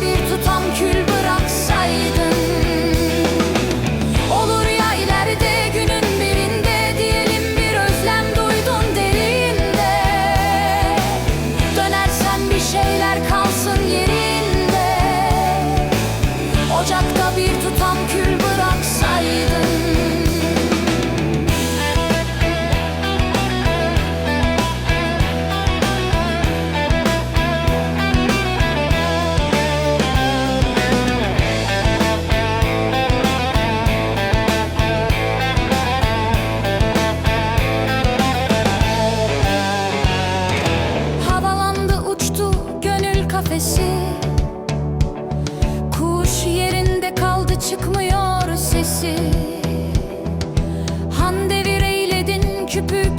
bir tutam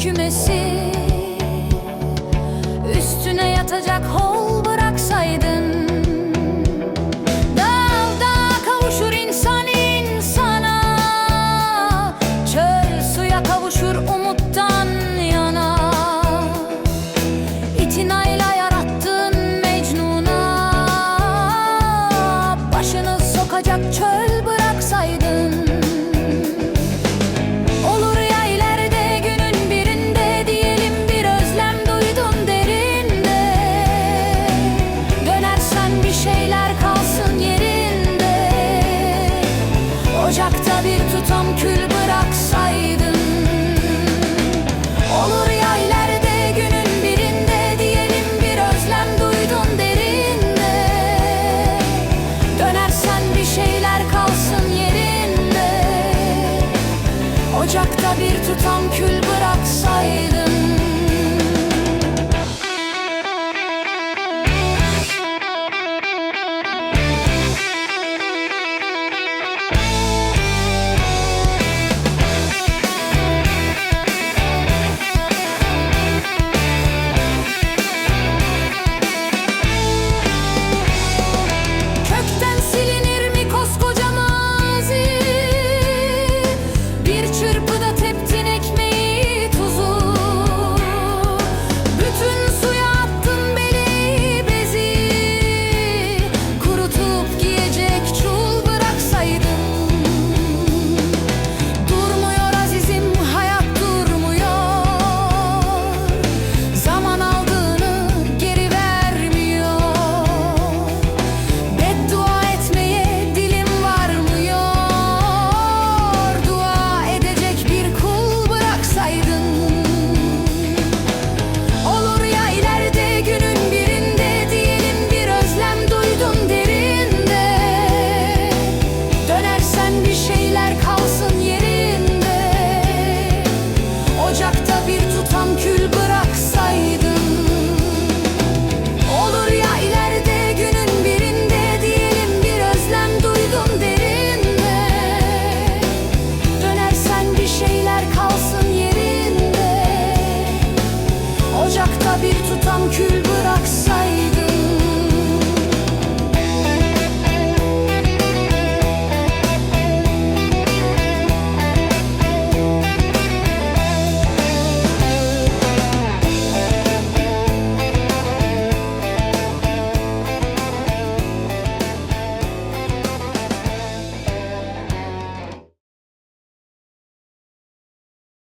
kümesi Ocakta bir tutam kül bıraksaydın